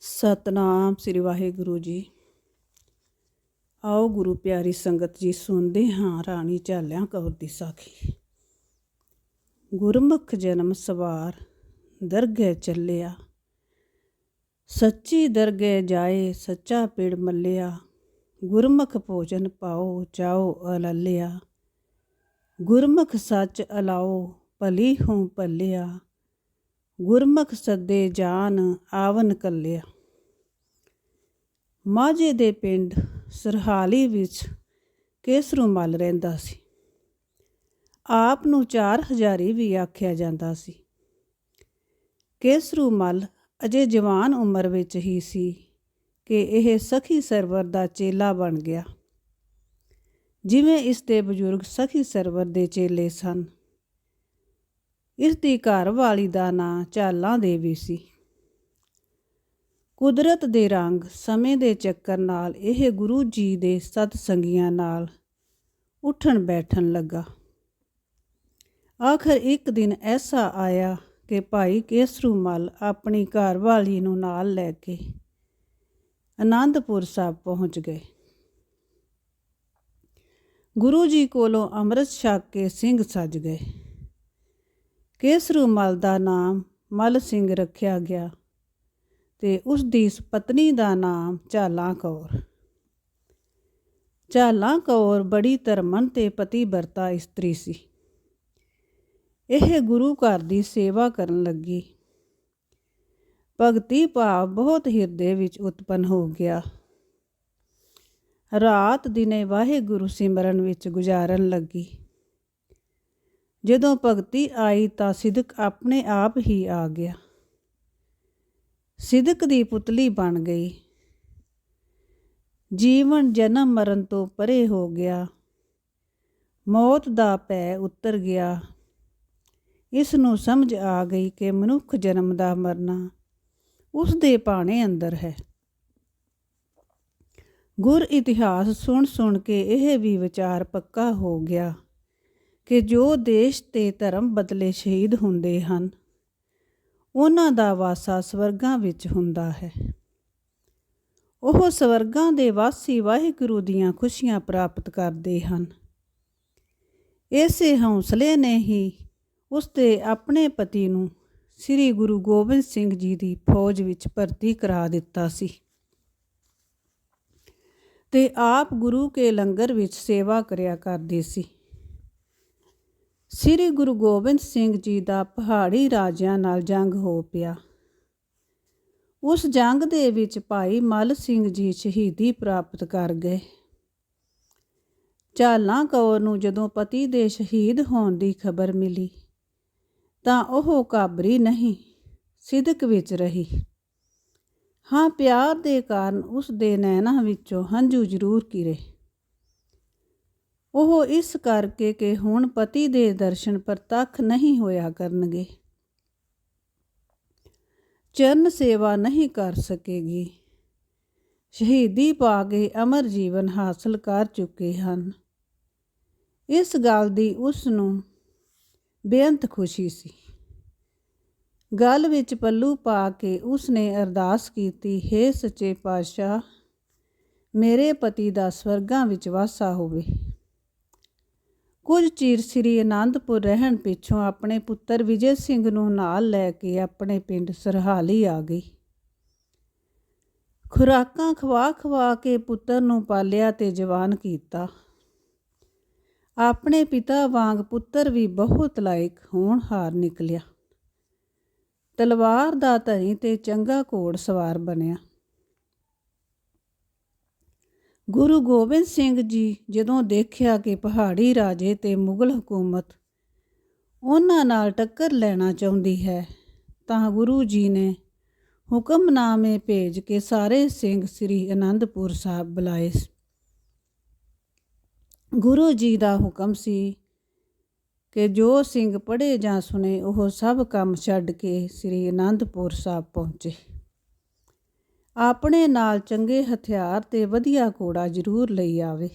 ਸਤਨਾਮ ਸ੍ਰੀ ਵਾਹਿਗੁਰੂ ਜੀ। ਆਓ ਗੁਰੂ ਪਿਆਰੀ ਸੰਗਤ ਜੀ, ਸੁਣਦੇ ਹਾਂ ਰਾਣੀ ਝਾਲਿਆਂ ਕੌਰ ਦੀ ਸਾਖੀ। ਗੁਰਮੁਖ ਜਨਮ ਸਵਾਰ ਦਰਗਹਿ ਚੱਲਿਆ। ਸੱਚੀ ਦਰਗਹਿ ਜਾਏ, ਸੱਚਾ ਪੇੜ ਮੱਲਿਆ। ਗੁਰਮੁਖ ਭੋਜਨ ਪਾਓ ਚਾਓ ਅਲੱਲਿਆ। ਗੁਰਮੁਖ ਸੱਚ ਅਲਾਓ, ਭਲੀ ਹੂੰ ਭੱਲਿਆ। ਗੁਰਮੁਖ ਸੱਦੇ ਜਾਨ ਆਵਨ ਕੱਲਿਆ। ਮਾਝੇ ਦੇ ਪਿੰਡ ਸਰਹਾਲੀ ਵਿੱਚ ਕੇਸਰੂ ਮਲ ਰਹਿੰਦਾ ਸੀ। ਆਪ ਨੂੰ ਚਾਰ ਹਜ਼ਾਰੀ ਵੀ ਆਖਿਆ ਜਾਂਦਾ ਸੀ। ਕੇਸਰੂ ਮਲ ਅਜੇ ਜਵਾਨ ਉਮਰ ਵਿੱਚ ਹੀ ਸੀ ਕਿ ਇਹ ਸਖੀ ਸਰਵਰ ਦਾ ਚੇਲਾ ਬਣ ਗਿਆ। ਜਿਵੇਂ ਇਸ ਦੇ ਬਜ਼ੁਰਗ ਸਖੀ ਸਰਵਰ ਦੇ ਚੇਲੇ ਸਨ। ਇਸ ਦੀ ਘਰ ਵਾਲੀ ਦਾ ਨਾਂ ਚਾਲਾਂ ਦੇਵੀ ਸੀ। ਕੁਦਰਤ ਦੇ ਰੰਗ ਸਮੇਂ ਦੇ ਚੱਕਰ ਨਾਲ ਇਹ ਗੁਰੂ ਜੀ ਦੇ ਸਤ ਸੰਗੀਆਂ ਨਾਲ ਉੱਠਣ ਬੈਠਣ ਲੱਗਾ। ਆਖਰ ਇੱਕ ਦਿਨ ਐਸਾ ਆਇਆ ਕਿ ਭਾਈ ਕੇਸਰੂ ਮਲ ਆਪਣੀ ਘਰਵਾਲੀ ਨੂੰ ਨਾਲ ਲੈ ਕੇ ਆਨੰਦਪੁਰ ਸਾਹਿਬ ਪਹੁੰਚ ਗਏ। ਗੁਰੂ ਜੀ ਕੋਲੋਂ ਅੰਮ੍ਰਿਤ ਛਕ ਕੇ ਸਿੰਘ ਸੱਜ ਗਏ। ਕੇਸਰੂ ਮਲ ਦਾ ਨਾਮ ਮਲ ਸਿੰਘ ਰੱਖਿਆ ਗਿਆ ਤੇ ਉਸ ਦੀ ਪਤਨੀ ਦਾ ਨਾਮ ਝਾਲਾ ਕੌਰ। ਝਾਲਾ ਕੌਰ ਬੜੀ ਧਰਮਨ ਤੇ ਪਤੀ ਵਰਤਾ ਇਸਤਰੀ ਸੀ। ਇਹ ਗੁਰੂ ਘਰ ਦੀ ਸੇਵਾ ਕਰਨ ਲੱਗੀ। ਭਗਤੀ ਭਾਵ ਬਹੁਤ ਹਿਰਦੇ ਵਿੱਚ ਉਤਪਨ ਹੋ ਗਿਆ। ਰਾਤ ਦਿਨੇ ਵਾਹਿਗੁਰੂ ਸਿਮਰਨ ਵਿੱਚ ਗੁਜ਼ਾਰਨ ਲੱਗੀ। ਜਦੋਂ ਭਗਤੀ ਆਈ ਤਾਂ ਸਿਦਕ ਆਪਣੇ ਆਪ ਹੀ ਆ ਗਿਆ। ਸਿਦਕ ਦੀ ਪੁਤਲੀ ਬਣ ਗਈ। ਜੀਵਨ ਜਨਮ ਮਰਨ ਤੋਂ ਪਰੇ ਹੋ ਗਿਆ। ਮੌਤ ਦਾ ਪੈ ਉਤਰ ਗਿਆ। ਇਸ ਨੂੰ ਸਮਝ ਆ ਗਈ ਕਿ ਮਨੁੱਖ ਜਨਮ ਦਾ ਮਰਨਾ ਉਸ ਦੇ ਪਾਣੇ ਅੰਦਰ ਹੈ। ਗੁਰ ਇਤਿਹਾਸ ਸੁਣ ਸੁਣ ਕੇ ਇਹ ਵੀ ਵਿਚਾਰ ਪੱਕਾ ਹੋ ਗਿਆ। ਕਿ ਜੋ ਦੇਸ਼ ਤੇ ਧਰਮ ਬਦਲੇ ਸ਼ਹੀਦ ਹੁੰਦੇ ਹਨ, ਉਹਨਾਂ ਦਾ ਵਾਸਾ ਸਵਰਗਾਂ ਵਿੱਚ ਹੁੰਦਾ ਹੈ। ਉਹ ਸਵਰਗਾਂ ਦੇ ਵਾਸੀ ਵਾਹਿਗੁਰੂ ਦੀਆਂ ਖੁਸ਼ੀਆਂ ਪ੍ਰਾਪਤ ਕਰਦੇ ਹਨ। ਇਸੇ ਹੌਸਲੇ ਨੇ ਹੀ ਉਸ ਦੇ ਆਪਣੇ ਪਤੀ ਨੂੰ ਸ੍ਰੀ ਗੁਰੂ ਗੋਬਿੰਦ ਸਿੰਘ ਜੀ ਦੀ ਫੌਜ ਵਿੱਚ ਭਰਤੀ ਕਰਾ ਦਿੱਤਾ ਸੀ। ਤੇ ਆਪ ਗੁਰੂ ਕੇ ਲੰਗਰ ਵਿੱਚ ਸੇਵਾ ਕਰਿਆ ਕਰਦੇ ਸੀ। ਸ੍ਰੀ ਗੁਰੂ ਗੋਬਿੰਦ ਸਿੰਘ ਜੀ ਦਾ ਪਹਾੜੀ ਰਾਜਿਆਂ ਨਾਲ ਜੰਗ ਹੋ ਪਿਆ। ਉਸ ਜੰਗ ਦੇ ਵਿੱਚ ਭਾਈ ਮਲ ਸਿੰਘ ਜੀ ਸ਼ਹੀਦੀ ਪ੍ਰਾਪਤ ਕਰ ਗਏ। ਚਾਲਾਂ ਕੌਰ ਨੂੰ ਜਦੋਂ ਪਤੀ ਦੇ ਸ਼ਹੀਦ ਹੋਣ ਦੀ ਖਬਰ ਮਿਲੀ, ਤਾਂ ਉਹ ਕਾਬਰੀ ਨਹੀਂ, ਸਿਦਕ ਵਿੱਚ ਰਹੀ। ਹਾਂ, ਪਿਆਰ ਦੇ ਕਾਰਨ ਉਸ ਦੇ ਨੈਣਾਂ ਵਿੱਚੋਂ ਹੰਝੂ ਜ਼ਰੂਰ ਕਿਰੇ। ਉਹ ਇਸ ਕਰਕੇ ਕਿ ਹੁਣ ਪਤੀ ਦੇ ਦਰਸ਼ਨ ਪ੍ਰਤੱਖ ਨਹੀਂ ਹੋਇਆ ਕਰਨਗੇ। ਚਰਨ ਸੇਵਾ ਨਹੀਂ ਕਰ ਸਕੇਗੀ। ਸ਼ਹੀਦੀ ਪਾ ਕੇ ਅਮਰ ਜੀਵਨ ਹਾਸਲ ਕਰ ਚੁੱਕੇ ਹਨ। ਇਸ ਗੱਲ ਦੀ ਉਸ ਨੂੰ ਬੇਅੰਤ ਖੁਸ਼ੀ ਸੀ। ਗਲ ਵਿੱਚ ਪੱਲੂ ਪਾ ਕੇ ਉਸ ਨੇ ਅਰਦਾਸ ਕੀਤੀ, ਹੈ ਸੱਚੇ ਪਾਤਸ਼ਾਹ, ਮੇਰੇ ਪਤੀ ਦਾ ਸਵਰਗਾਂ ਵਿੱਚ ਵਾਸਾ ਹੋਵੇ। ਕੁਝ ਚਿਰ ਸ੍ਰੀ ਅਨੰਦਪੁਰ ਰਹਿਣ ਪਿੱਛੋਂ ਆਪਣੇ ਪੁੱਤਰ ਵਿਜੇ ਸਿੰਘ ਨੂੰ ਨਾਲ ਲੈ ਕੇ ਆਪਣੇ ਪਿੰਡ ਸਰਹਾਲੀ ਆ ਗਈ। ਖੁਰਾਕਾਂ ਖਵਾ ਖਵਾ ਕੇ ਪੁੱਤਰ ਨੂੰ ਪਾਲਿਆ ਤੇ ਜਵਾਨ ਕੀਤਾ। ਆਪਣੇ ਪਿਤਾ ਵਾਂਗ ਪੁੱਤਰ ਵੀ ਬਹੁਤ ਲਾਇਕ ਹੋਣਹਾਰ ਨਿਕਲਿਆ। ਤਲਵਾਰ ਦਾ ਧਰੀ ਤੇ ਚੰਗਾ ਘੋੜ ਸਵਾਰ ਬਣਿਆ। ਗੁਰੂ ਗੋਬਿੰਦ ਸਿੰਘ ਜੀ ਜਦੋਂ ਦੇਖਿਆ ਕਿ ਪਹਾੜੀ ਰਾਜੇ ਤੇ ਮੁਗਲ ਹਕੂਮਤ ਉਹਨਾਂ ਨਾਲ ਟੱਕਰ ਲੈਣਾ ਚਾਹੁੰਦੀ ਹੈ, ਤਾਂ ਗੁਰੂ ਜੀ ਨੇ ਹੁਕਮਨਾਮੇ ਭੇਜ ਕੇ ਸਾਰੇ ਸਿੰਘ ਸ੍ਰੀ ਅਨੰਦਪੁਰ ਸਾਹਿਬ ਬੁਲਾਏ। ਗੁਰੂ ਜੀ ਦਾ ਹੁਕਮ ਸੀ ਕਿ ਜੋ ਸਿੰਘ ਪੜ੍ਹੇ ਜਾਂ ਸੁਨੇ ਉਹ ਸਭ ਕੰਮ ਛੱਡ ਕੇ ਸ੍ਰੀ ਅਨੰਦਪੁਰ ਸਾਹਿਬ ਪਹੁੰਚੇ। ਆਪਣੇ ਨਾਲ ਚੰਗੇ ਹਥਿਆਰ ਤੇ ਵਧੀਆ ਘੋੜਾ ਜ਼ਰੂਰ ਲਈ ਆਵੇ।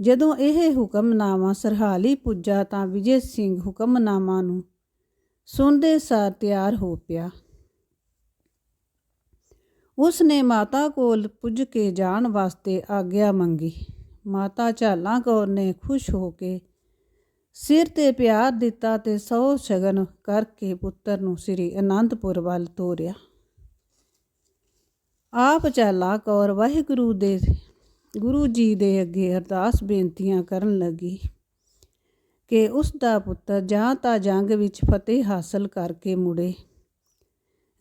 ਜਦੋਂ ਇਹ ਹੁਕਮਨਾਮਾ ਸਰਹਾਲੀ ਪੁੱਜਾ ਤਾਂ ਵਿਜੇ ਸਿੰਘ ਹੁਕਮਨਾਮਾ ਨੂੰ ਸੁਣਦੇ ਸਾਰ ਤਿਆਰ ਹੋ ਪਿਆ। ਉਸ ਨੇ ਮਾਤਾ ਕੋਲ ਪੁੱਜ ਕੇ ਜਾਣ ਵਾਸਤੇ ਆਗਿਆ ਮੰਗੀ। ਮਾਤਾ ਝਾਲਾਂ ਕੌਰ ਨੇ ਖੁਸ਼ ਹੋ ਕੇ ਸਿਰ ਤੇ ਪਿਆਰ ਦਿੱਤਾ ਤੇ ਸੌ ਸ਼ਗਨ ਕਰਕੇ ਪੁੱਤਰ ਨੂੰ ਸ੍ਰੀ ਅਨੰਦਪੁਰ ਵੱਲ ਤੋਰਿਆ। ਆਪ ਚਾਲਾ ਕੌਰ ਵਾਹਿਗੁਰੂ ਦੇ ਗੁਰੂ ਜੀ ਦੇ ਅੱਗੇ ਅਰਦਾਸ ਬੇਨਤੀਆਂ ਕਰਨ ਲੱਗੀ ਕਿ ਉਸ ਦਾ ਪੁੱਤਰ ਜਾਂ ਤਾਂ ਜੰਗ ਵਿੱਚ ਫਤਿਹ ਹਾਸਲ ਕਰਕੇ ਮੁੜੇ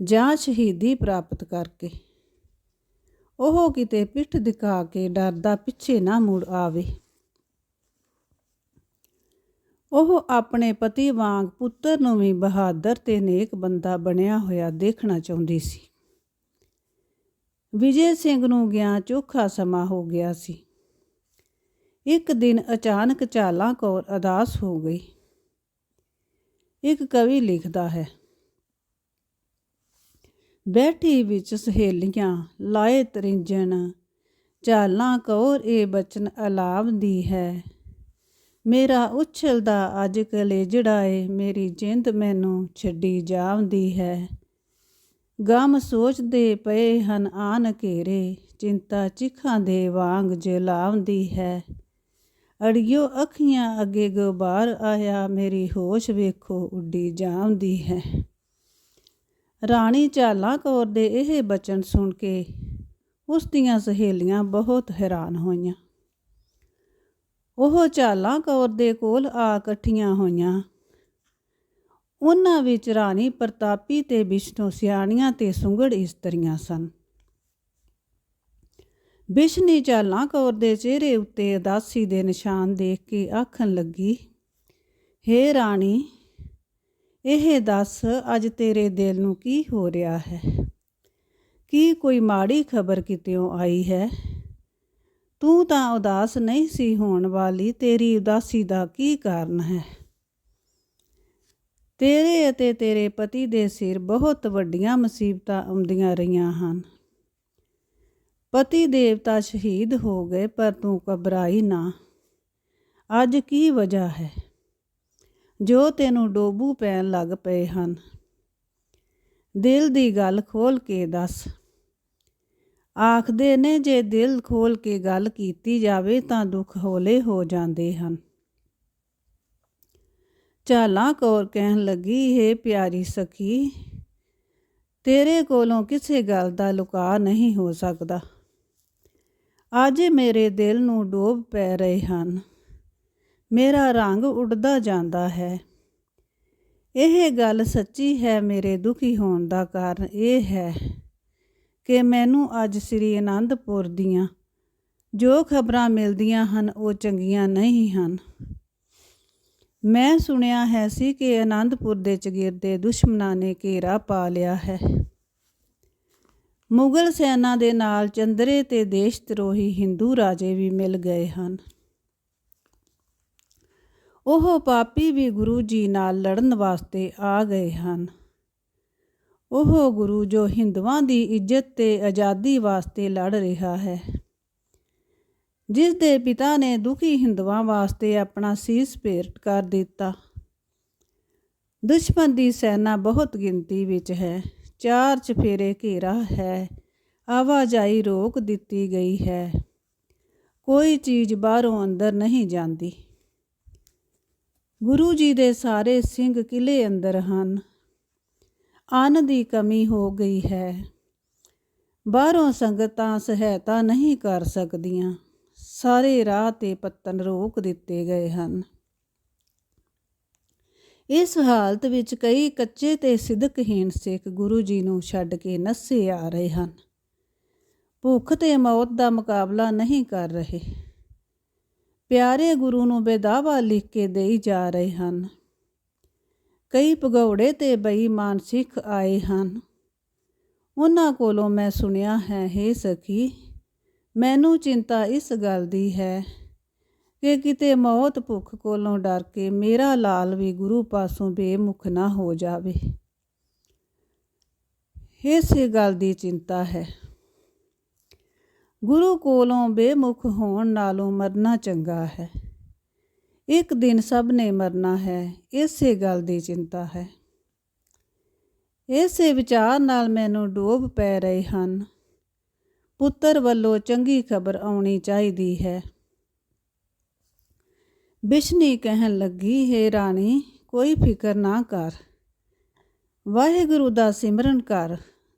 ਜਾਂ ਸ਼ਹੀਦੀ ਪ੍ਰਾਪਤ ਕਰਕੇ। ਉਹ ਕਿਤੇ ਪਿੱਠ ਦਿਖਾ ਕੇ ਡਰਦਾ ਪਿੱਛੇ ਨਾ ਮੁੜ ਆਵੇ। ਉਹ ਆਪਣੇ ਪਤੀ ਵਾਂਗ ਪੁੱਤਰ ਨੂੰ ਵੀ ਬਹਾਦਰ ਤੇ ਨੇਕ ਬੰਦਾ ਬਣਿਆ ਹੋਇਆ ਦੇਖਣਾ ਚਾਹੁੰਦੀ ਸੀ। ਵਿਜੇ ਸਿੰਘ ਨੂੰ ਗਿਆ ਚੋਖਾ ਸਮਾਂ ਹੋ ਗਿਆ ਸੀ। ਇੱਕ ਦਿਨ ਅਚਾਨਕ ਝਾਲਾ ਕੌਰ ਅਦਾਸ ਹੋ ਗਈ। ਇੱਕ ਕਵੀ ਲਿਖਦਾ ਹੈ, ਬੈਠੀ ਵਿੱਚ ਸਹੇਲੀਆਂ ਲਾਏ ਤਰਿੰਜਣ ਚਾਲਾਂ ਕੌਰ ਇਹ ਬਚਨ ਅਲਾਵਦੀ ਹੈ। ਮੇਰਾ ਉਛਲਦਾ ਅੱਜ ਕਲੇਜੜਾ ਏ, ਮੇਰੀ ਜਿੰਦ ਮੈਨੂੰ ਛੱਡੀ ਜਾਵਦੀ ਹੈ। ਗਮ ਸੋਚਦੇ ਪਏ ਹਨ ਆਨ ਘੇਰੇ, ਚਿੰਤਾ ਚਿਖਾਂ ਦੇ ਵਾਂਗ ਜਲਾਉਂਦੀ ਹੈ। ਅੜਿਓ ਅੱਖੀਆਂ ਅੱਗੇ ਗੁਬਾਰ ਆਇਆ, ਮੇਰੀ ਹੋਸ਼ ਵੇਖੋ ਉੱਡੀ ਜਾਂਦੀ ਹੈ। ਰਾਣੀ ਝਾਲਾ ਕੌਰ ਦੇ ਇਹ ਬਚਨ ਸੁਣ ਕੇ ਉਸ ਦੀਆਂ ਸਹੇਲੀਆਂ ਬਹੁਤ ਹੈਰਾਨ ਹੋਈਆਂ। ਉਹ ਝਾਲਾ ਕੌਰ ਦੇ ਕੋਲ ਆ ਇਕੱਠੀਆਂ ਹੋਈਆਂ। ਉਹਨਾਂ ਵਿੱਚ ਰਾਣੀ ਪ੍ਰਤਾਪੀ ਤੇ ਵਿਸ਼ਨੂੰ ਸਿਆਣੀਆਂ ਤੇ ਸੁੰਗੜ ਇਸਤਰੀਆਂ ਸਨ। ਬਿਸ਼ਨੀ ਚਾਲਾਂ ਕੌਰ ਦੇ ਚਿਹਰੇ ਉੱਤੇ ਉਦਾਸੀ ਦੇ ਨਿਸ਼ਾਨ ਦੇਖ ਕੇ ਆਖਣ ਲੱਗੀ, ਹੇ ਰਾਣੀ, ਇਹ ਦੱਸ ਅੱਜ ਤੇਰੇ ਦਿਲ ਨੂੰ ਕੀ ਹੋ ਰਿਹਾ ਹੈ? ਕੀ ਕੋਈ ਮਾੜੀ ਖਬਰ ਕਿਤੇੋਂ ਆਈ ਹੈ? ਤੂੰ ਤਾਂ ਉਦਾਸ ਨਹੀਂ ਸੀ ਹੋਣ ਵਾਲੀ, ਤੇਰੀ ਉਦਾਸੀ ਦਾ ਕੀ ਕਾਰਨ ਹੈ? ਤੇਰੇ ਅਤੇ ਤੇਰੇ ਪਤੀ ਦੇ ਸਿਰ ਬਹੁਤ ਵੱਡੀਆਂ ਮੁਸੀਬਤਾਂ ਆਉਂਦੀਆਂ ਰਹੀਆਂ ਹਨ। ਪਤੀ ਦੇਵਤਾ ਸ਼ਹੀਦ ਹੋ ਗਏ, ਪਰ ਤੂੰ ਘਬਰਾਈ ਨਾ। ਅੱਜ ਕੀ ਵਜ੍ਹਾ ਹੈ? ਜੋ ਤੈਨੂੰ ਡੋਬੂ ਪੈਣ ਲੱਗ ਪਏ ਹਨ। ਦਿਲ ਦੀ ਗੱਲ ਖੋਲ ਕੇ ਦੱਸ। ਆਖਦੇ ਨੇ, ਜੇ ਦਿਲ ਖੋਲ ਕੇ ਗੱਲ ਕੀਤੀ ਜਾਵੇ ਤਾਂ ਦੁੱਖ ਹੌਲੇ ਹੋ ਜਾਂਦੇ ਹਨ। ਚਾਲਾ ਕੌਰ ਕਹਿਣ ਲੱਗੀ, ਹੈ ਪਿਆਰੀ ਸਖੀ, ਤੇਰੇ ਕੋਲੋਂ ਕਿਸੇ ਗੱਲ ਦਾ ਲੁਕਾ ਨਹੀਂ ਹੋ ਸਕਦਾ। ਅੱਜ ਮੇਰੇ ਦਿਲ ਨੂੰ ਡੋਬ ਪੈ ਰਹੇ ਹਨ। ਮੇਰਾ ਰੰਗ ਉੱਡਦਾ ਜਾਂਦਾ ਹੈ। ਇਹ ਗੱਲ ਸੱਚੀ ਹੈ, ਮੇਰੇ ਦੁਖੀ ਹੋਣ ਦਾ ਕਾਰਨ ਇਹ ਹੈ ਕਿ ਮੈਨੂੰ ਅੱਜ ਸ੍ਰੀ ਅਨੰਦਪੁਰ ਦੀਆਂ ਜੋ ਖਬਰਾਂ ਮਿਲਦੀਆਂ ਹਨ, ਉਹ ਚੰਗੀਆਂ ਨਹੀਂ ਹਨ। ਮੈਂ ਸੁਣਿਆ ਹੈ ਸੀ ਕਿ ਅਨੰਦਪੁਰ ਦੇ ਚਗਿਰਦੇ ਦੁਸ਼ਮਣਾਂ ਨੇ ਘੇਰਾ ਪਾ ਲਿਆ ਹੈ। ਮੁਗਲ ਸੈਨਾ ਦੇ ਨਾਲ ਚੰਦਰੇ ਤੇ ਦੇਸ਼ ਤਰੋਹੀ ਹਿੰਦੂ ਰਾਜੇ ਵੀ ਮਿਲ ਗਏ ਹਨ। ਉਹ ਪਾਪੀ ਵੀ ਗੁਰੂ ਜੀ ਨਾਲ ਲੜਨ ਵਾਸਤੇ ਆ ਗਏ ਹਨ। ਉਹ ਗੁਰੂ ਜੋ ਹਿੰਦੂਆਂ ਦੀ ਇੱਜ਼ਤ ਤੇ ਆਜ਼ਾਦੀ ਵਾਸਤੇ ਲੜ ਰਿਹਾ ਹੈ। ਜਿਸ ਦੇ ਪਿਤਾ ਨੇ ਦੁਖੀ ਹਿੰਦੂਆਂ ਵਾਸਤੇ ਆਪਣਾ ਸੀਸ ਭੇਟ ਕਰ ਦਿੱਤਾ। ਦੁਸ਼ਮਣ ਦੀ ਸੈਨਾ ਬਹੁਤ ਗਿਣਤੀ ਵਿੱਚ ਹੈ। ਚਾਰ ਚਫੇਰੇ ਘੇਰਾ ਹੈ। ਆਵਾਜਾਈ ਰੋਕ ਦਿੱਤੀ ਗਈ ਹੈ। ਕੋਈ ਚੀਜ਼ ਬਾਹਰੋਂ ਅੰਦਰ ਨਹੀਂ ਜਾਂਦੀ। ਗੁਰੂ ਜੀ ਦੇ ਸਾਰੇ ਸਿੰਘ ਕਿਲੇ ਅੰਦਰ ਹਨ। ਅੰਨ ਦੀ ਕਮੀ ਹੋ ਗਈ ਹੈ। ਬਾਹਰੋਂ ਸੰਗਤਾਂ ਸਹਾਇਤਾ ਨਹੀਂ ਕਰ ਸਕਦੀਆਂ। ਸਾਰੇ ਰਾਹ ਤੇ ਪੱਤਨ ਰੋਕ ਦਿੱਤੇ ਗਏ ਹਨ। ਇਸ ਹਾਲਤ ਵਿੱਚ ਕਈ ਕੱਚੇ ਤੇ ਸਿਦਕਹੀਣ ਸਿੱਖ ਗੁਰੂ ਜੀ ਨੂੰ ਛੱਡ ਕੇ ਨੱਸੇ ਆ ਰਹੇ ਹਨ। ਭੁੱਖ ਤੇ ਮੌਤ ਦਾ ਮੁਕਾਬਲਾ ਨਹੀਂ ਕਰ ਰਹੇ। ਪਿਆਰੇ ਗੁਰੂ ਨੂੰ ਬੇਦਾਵਾ ਲਿਖ ਕੇ ਦੇਈ ਜਾ ਰਹੇ ਹਨ। ਕਈ ਭਗੌੜੇ ਤੇ ਬੇਈਮਾਨ ਸਿੱਖ ਆਏ ਹਨ। ਉਹਨਾਂ ਕੋਲੋਂ ਮੈਂ ਸੁਣਿਆ ਹੈ हे ਸਖੀ ਮੈਨੂੰ ਚਿੰਤਾ ਇਸ ਗੱਲ ਦੀ ਹੈ ਕਿ ਕਿਤੇ ਮੌਤ ਭੁੱਖ ਕੋਲੋਂ ਡਰ ਕੇ ਮੇਰਾ ਲਾਲ ਵੀ ਗੁਰੂ ਪਾਸੋਂ ਬੇਮੁਖ ਨਾ ਹੋ ਜਾਵੇ। ਇਸੇ ਗੱਲ ਦੀ ਚਿੰਤਾ ਹੈ। ਗੁਰੂ ਕੋਲੋਂ ਬੇਮੁਖ ਹੋਣ ਨਾਲੋਂ ਮਰਨਾ ਚੰਗਾ ਹੈ। ਇੱਕ ਦਿਨ ਸਭ ਨੇ ਮਰਨਾ ਹੈ, ਇਸੇ ਗੱਲ ਦੀ ਚਿੰਤਾ ਹੈ। ਇਸੇ ਵਿਚਾਰ ਨਾਲ ਮੈਨੂੰ ਡੋਬ ਪੈ ਰਹੇ ਹਨ। ਪੁੱਤਰ ਵੱਲੋਂ ਚੰਗੀ ਖਬਰ ਆਉਣੀ ਚਾਹੀਦੀ ਹੈ। ਬਿਸ਼ਨੀ ਕਹਿਣ ਲੱਗੀ, ਹੈ ਰਾਣੀ, ਕੋਈ ਫਿਕਰ ਨਾ ਕਰ। ਵਾਹਿਗੁਰੂ ਦਾ ਸਿਮਰਨ ਕਰ।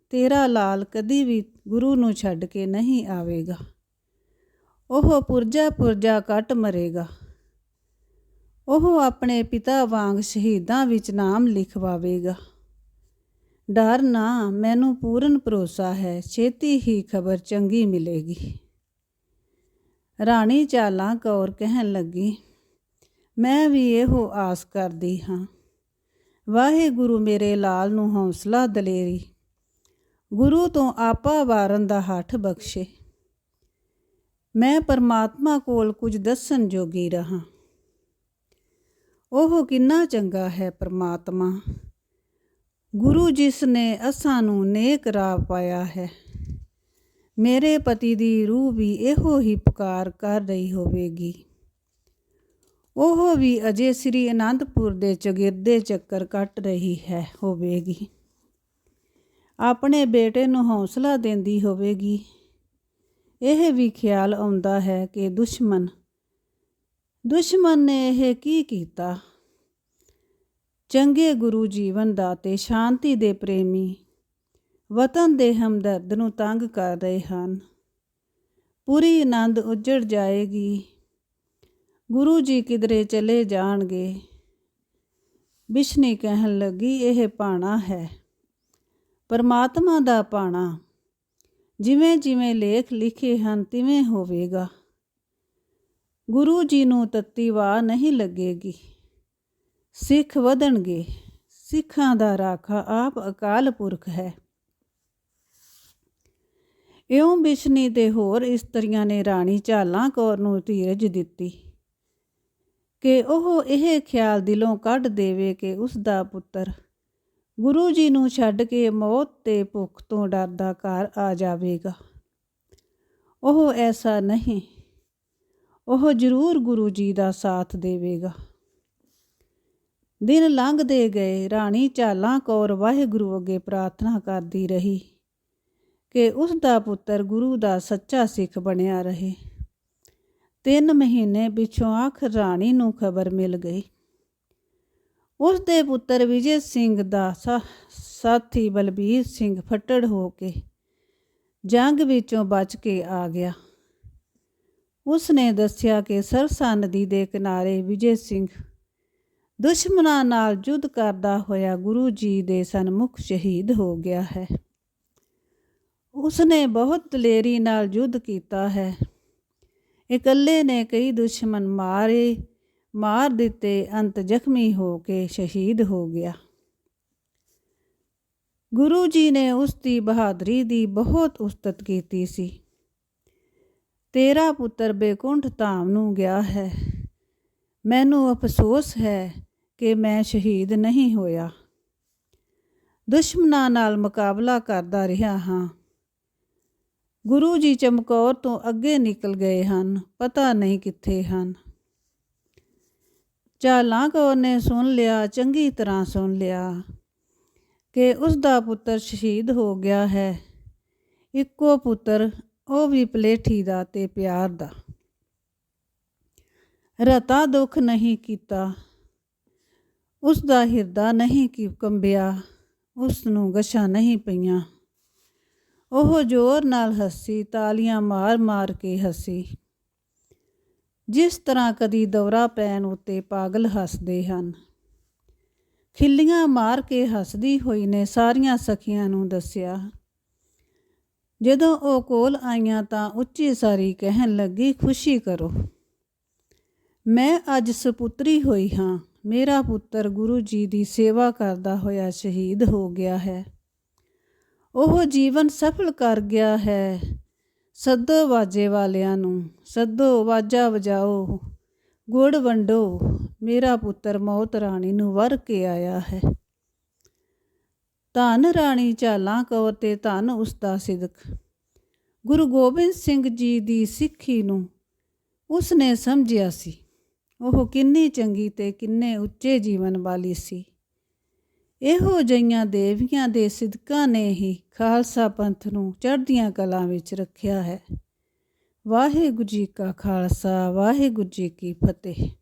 ਤੇਰਾ ਲਾਲ ਕਦੀ ਵੀ ਗੁਰੂ ਨੂੰ ਛੱਡ ਕੇ ਨਹੀਂ ਆਵੇਗਾ। ਉਹ ਪੁਰਜਾ ਪੁਰਜਾ ਕੱਟ ਮਰੇਗਾ। ਉਹ ਆਪਣੇ ਪਿਤਾ ਵਾਂਗ ਸ਼ਹੀਦਾਂ ਵਿੱਚ ਨਾਮ ਲਿਖਵਾਵੇਗਾ। ਡਰ ਨਾ, ਮੈਨੂੰ ਪੂਰਨ ਭਰੋਸਾ ਹੈ, ਛੇਤੀ ਹੀ ਖਬਰ ਚੰਗੀ ਮਿਲੇਗੀ। ਰਾਣੀ ਚਾਲਾਂ ਕੌਰ ਕਹਿਣ ਲੱਗੀ, ਮੈਂ ਵੀ ਇਹੋ ਆਸ ਕਰਦੀ ਹਾਂ। ਵਾਹਿਗੁਰੂ ਮੇਰੇ ਲਾਲ ਨੂੰ ਹੌਸਲਾ ਦਲੇਰੀ। ਗੁਰੂ ਤੋਂ ਆਪਾ ਵਾਰਨ ਦਾ ਹੱਠ ਬਖਸ਼ੇ। ਮੈਂ ਪਰਮਾਤਮਾ ਕੋਲ ਕੁਝ ਦੱਸਣ ਜੋਗੀ ਰਹਾ। ਉਹ ਕਿੰਨਾ ਚੰਗਾ ਹੈ ਪਰਮਾਤਮਾ। ਗੁਰੂ ਜਿਸ ਨੇ ਅਸਾਂ ਨੂੰ ਨੇਕ ਰਾਹ ਪਾਇਆ ਹੈ। ਮੇਰੇ ਪਤੀ ਦੀ ਰੂਹ ਵੀ ਇਹੋ ਹੀ ਪੁਕਾਰ ਕਰ ਰਹੀ ਹੋਵੇਗੀ। ਉਹ ਵੀ ਅਜੇ ਸ੍ਰੀ ਅਨੰਦਪੁਰ ਦੇ ਚਗਿਰਦੇ ਚੱਕਰ ਕੱਟ ਰਹੀ ਹੈ ਹੋਵੇਗੀ। ਆਪਣੇ ਬੇਟੇ ਨੂੰ ਹੌਸਲਾ ਦਿੰਦੀ ਹੋਵੇਗੀ। ਇਹ ਵੀ ਖਿਆਲ ਆਉਂਦਾ ਹੈ ਕਿ ਦੁਸ਼ਮਣ ਦੁਸ਼ਮਣ ਨੇ ਇਹ ਕੀ ਕੀਤਾ? ਚੰਗੇ ਗੁਰੂ ਜੀਵਨ ਦਾ ਦਾਤੇ ਸ਼ਾਂਤੀ ਦੇ ਪ੍ਰੇਮੀ ਵਤਨ ਦੇ ਹਮਦਰਦ ਨੂੰ ਤੰਗ ਕਰ ਰਹੇ ਹਨ। ਪੂਰੀ ਆਨੰਦ ਉਜੜ ਜਾਏਗੀ। ਗੁਰੂ ਜੀ ਕਿਧਰੇ ਚਲੇ ਜਾਣਗੇ। ਬਿਸ਼ਨੀ ਕਹਿਣ ਲੱਗੀ, ਇਹ ਪਾਣਾ ਹੈ। ਪਰਮਾਤਮਾ ਦਾ ਪਾਣਾ ਜਿਵੇਂ ਜਿਵੇਂ ਲੇਖ ਲਿਖੇ ਹਨ, ਤਿਵੇਂ ਹੋਵੇਗਾ। ਗੁਰੂ ਜੀ ਨੂੰ ਤੱਤੀ ਵਾਹ ਨਹੀਂ ਲੱਗੇਗੀ। ਸਿੱਖ ਵਧਣਗੇ, ਸਿੱਖਾਂ ਦਾ ਰਾਖਾ ਆਪ ਅਕਾਲ ਪੁਰਖ ਹੈ। ਇਉਂ ਬਿਸ਼ਨੀ ਤੇ ਹੋਰ ਇਸਤਰੀਆਂ ਨੇ ਰਾਣੀ ਝਾਲਾਂ ਕੌਰ ਨੂੰ ਧੀਰਜ ਦਿੱਤੀ ਕਿ ਉਹ ਇਹ ਖਿਆਲ ਦਿਲੋਂ ਕੱਢ ਦੇਵੇ ਕਿ ਉਸ ਦਾ ਪੁੱਤਰ ਗੁਰੂ ਜੀ ਨੂੰ ਛੱਡ ਕੇ ਮੌਤ ਤੇ ਭੁੱਖ ਤੋਂ ਡਰਦਾ ਘਰ ਆ ਜਾਵੇਗਾ। ਉਹ ਐਸਾ ਨਹੀਂ, ਉਹ ਜ਼ਰੂਰ ਗੁਰੂ ਜੀ ਦਾ ਸਾਥ ਦੇਵੇਗਾ। ਦਿਨ ਲੰਘਦੇ ਗਏ, ਰਾਣੀ ਚਾਲਾਂ ਕੌਰ ਵਾਹਿਗੁਰੂ ਅੱਗੇ ਪ੍ਰਾਰਥਨਾ ਕਰਦੀ ਰਹੀ ਕਿ ਉਸ ਦਾ ਪੁੱਤਰ ਗੁਰੂ ਦਾ ਸੱਚਾ ਸਿੱਖ ਬਣਿਆ ਰਹੇ। ਤਿੰਨ ਮਹੀਨੇ ਪਿਛੋਂ ਆਖਰ ਰਾਣੀ ਨੂੰ ਖਬਰ ਮਿਲ ਗਈ। ਉਸ ਦੇ ਪੁੱਤਰ ਵਿਜੇ ਸਿੰਘ ਦਾ ਸਾਥੀ ਬਲਬੀਰ ਸਿੰਘ ਫੱਟੜ ਹੋ ਕੇ ਜੰਗ ਵਿੱਚੋਂ ਬਚ ਕੇ ਆ ਗਿਆ। ਉਸ ਨੇ ਦੱਸਿਆ ਕਿ ਸਰਸਾ ਨਦੀ ਦੇ ਕਿਨਾਰੇ ਵਿਜੇ ਸਿੰਘ ਦੁਸ਼ਮਣਾਂ ਨਾਲ ਜੁੱਧ ਕਰਦਾ ਹੋਇਆ ਗੁਰੂ ਜੀ ਦੇ ਸਨਮੁਖ ਸ਼ਹੀਦ ਹੋ ਗਿਆ ਹੈ। ਉਸ ਨੇ ਬਹੁਤ ਦਲੇਰੀ ਨਾਲ ਯੁੱਧ ਕੀਤਾ ਹੈ। ਇਕੱਲੇ ਨੇ ਕਈ ਦੁਸ਼ਮਣ ਮਾਰੇ, ਮਾਰ ਦਿੱਤੇ, ਅੰਤ ਜ਼ਖਮੀ ਹੋ ਕੇ ਸ਼ਹੀਦ ਹੋ ਗਿਆ। ਗੁਰੂ ਜੀ ਨੇ ਉਸ ਦੀ ਬਹਾਦਰੀ ਦੀ ਬਹੁਤ ਉਸਤਤ ਕੀਤੀ ਸੀ। ਤੇਰਾ ਪੁੱਤਰ ਬੇਕੁੰਠ ਧਾਮ ਨੂੰ ਗਿਆ ਹੈ। ਮੈਨੂੰ ਅਫਸੋਸ ਹੈ ਕਿ ਮੈਂ ਸ਼ਹੀਦ ਨਹੀਂ ਹੋਇਆ। ਦੁਸ਼ਮਣਾਂ ਨਾਲ ਮੁਕਾਬਲਾ ਕਰਦਾ ਰਿਹਾ ਹਾਂ। ਗੁਰੂ ਜੀ ਚਮਕੌਰ ਤੋਂ ਅੱਗੇ ਨਿਕਲ ਗਏ ਹਨ, ਪਤਾ ਨਹੀਂ ਕਿੱਥੇ ਹਨ। ਚਾਲਾਂ ਕੌਰ ਨੇ ਸੁਣ ਲਿਆ, ਚੰਗੀ ਤਰ੍ਹਾਂ ਸੁਣ ਲਿਆ ਕਿ ਉਸ ਦਾ ਪੁੱਤਰ ਸ਼ਹੀਦ ਹੋ ਗਿਆ ਹੈ। ਇੱਕੋ ਪੁੱਤਰ, ਉਹ ਵੀ ਪਲੇਠੀ ਦਾ ਤੇ ਪਿਆਰ ਦਾ। ਰਤਾ ਦੁੱਖ ਨਹੀਂ ਕੀਤਾ। ਉਸ ਦਾ ਹਿਰਦਾ ਨਹੀਂ ਕਿ ਕੰਬਿਆ ਉਸ ਨੂੰ ਗਸ਼ਾਂ ਨਹੀਂ ਪਈਆਂ। ਉਹ ਜ਼ੋਰ ਨਾਲ ਹੱਸੀ, ਤਾਲੀਆਂ ਮਾਰ-ਮਾਰ ਕੇ ਹੱਸੀ। ਜਿਸ ਤਰ੍ਹਾਂ ਕਦੀ ਦੌਰਾ ਪੈਣ ਉਤੇ ਪਾਗਲ ਹੱਸਦੇ ਹਨ। ਖਿੱਲੀਆਂ ਮਾਰ ਕੇ ਹੱਸਦੀ ਹੋਈ ਨੇ ਸਾਰੀਆਂ ਸਖੀਆਂ ਨੂੰ ਦੱਸਿਆ। ਜਦੋਂ ਉਹ ਕੋਲ ਆਈਆਂ ਤਾਂ ਉੱਚੀ ਸਾਰੀ ਕਹਿਣ ਲੱਗੀ, ਖੁਸ਼ੀ ਕਰੋ। ਮੈਂ ਅੱਜ ਸੁਪੁੱਤਰੀ ਹੋਈ ਹਾਂ। ਮੇਰਾ ਪੁੱਤਰ ਗੁਰੂ ਜੀ ਦੀ ਸੇਵਾ ਕਰਦਾ ਹੋਇਆ ਸ਼ਹੀਦ ਹੋ ਗਿਆ ਹੈ। ਉਹ ਜੀਵਨ ਸਫਲ ਕਰ ਗਿਆ ਹੈ। ਸੱਦੋ ਵਾਜੇ ਵਾਲਿਆਂ ਨੂੰ, ਸੱਦੋ ਵਾਜਾ ਵਜਾਓ, ਗੁੜ ਵੰਡੋ, ਮੇਰਾ ਪੁੱਤਰ ਮੌਤ ਰਾਣੀ ਨੂੰ ਵਰ ਕੇ ਆਇਆ ਹੈ। ਧਨ ਰਾਣੀ ਝਾਲਾਂ ਕੌਰ ਤੇ ਧਨ ਉਸ ਦਾ ਸਿਦਕ। ਗੁਰੂ ਗੋਬਿੰਦ ਸਿੰਘ ਜੀ ਦੀ ਸਿੱਖੀ ਨੂੰ ਉਸ ਨੇ ਸਮਝਿਆ ਸੀ। ਉਹ ਕਿੰਨੀ ਚੰਗੀ ਤੇ ਕਿੰਨੇ ਉੱਚੇ ਜੀਵਨ ਵਾਲੀ ਸੀ। ਇਹੋ ਜਿਹੀਆਂ ਦੇਵੀਆਂ ਦੇ ਸਿਦਕਾਂ ਨੇ ਹੀ ਖਾਲਸਾ ਪੰਥ ਨੂੰ ਚੜ੍ਹਦੀਆਂ ਕਲਾਂ ਵਿੱਚ ਰੱਖਿਆ ਹੈ। ਵਾਹਿਗੁਰੂ ਜੀ ਕਾ ਖਾਲਸਾ, ਵਾਹਿਗੁਰੂ ਜੀ ਕੀ ਫਤਿਹ।